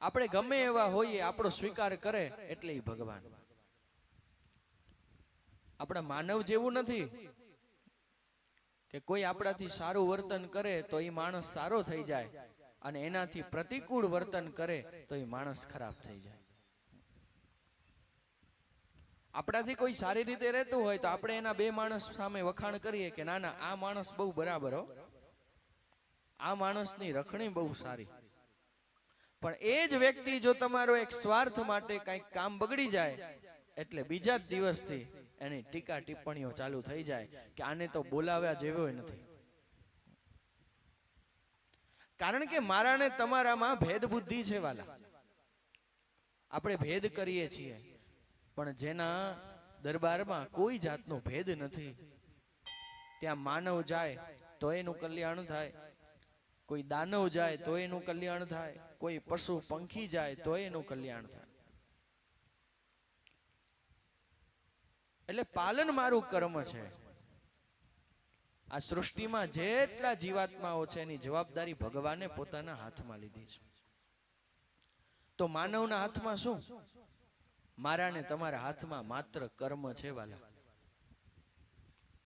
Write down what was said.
આપણે ગમે એવા હોઈએ આપણો સ્વીકાર કરે એટલે એ ભગવાન. આપણા માનવ જેવું નથી. કે કોઈ આપણાથી સારું વર્તન કરે તો એ માણસ સારો થઈ જાય અને એનાથી પ્રતિકૂળ વર્તન કરે તો એ માણસ ખરાબ થઈ જાય. આપણાથી કોઈ સારી રીતે રહેતું હોય તો આપણે એના બે માણસ સામે વખાણ કરીએ કે ના ના આ માણસ બહુ બરાબર હો. આ માણસની રખણી બહુ સારી. પણ એ જ વ્યક્તિ જો તમારો એક સ્વાર્થ માટે કંઈક કામ બગડી જાય, એટલે બીજા દિવસથી એની ટીકા ટિપ્પણીઓ ચાલુ થઈ જાય કે આને તો બોલાવ્યા જેવો નથી. કારણ કે મારા ને તમારામાં ભેદ બુદ્ધિ છે વાલા. આપણે ભેદ કરીએ છીએ, પણ જેના દરબારમાં કોઈ જાતનો ભેદ નથી. ત્યાં માનવ જાય, તો એનું કલ્યાણ થાય. કોઈ દાનવ જાય તો એનું કલ્યાણ થાય, કોઈ પશુ પંખી જાય તો એનું કલ્યાણ થાય. એટલે પાલન મારું કર્મ છે. આ સૃષ્ટિમાં જેટલા જીવાત્માઓ છે, એની જવાબદારી ભગવાને પોતાના હાથમાં લીધી છે. તો માનવના હાથમાં શું? મારા ને તમારા હાથમાં માત્ર કર્મ છે, વાલા.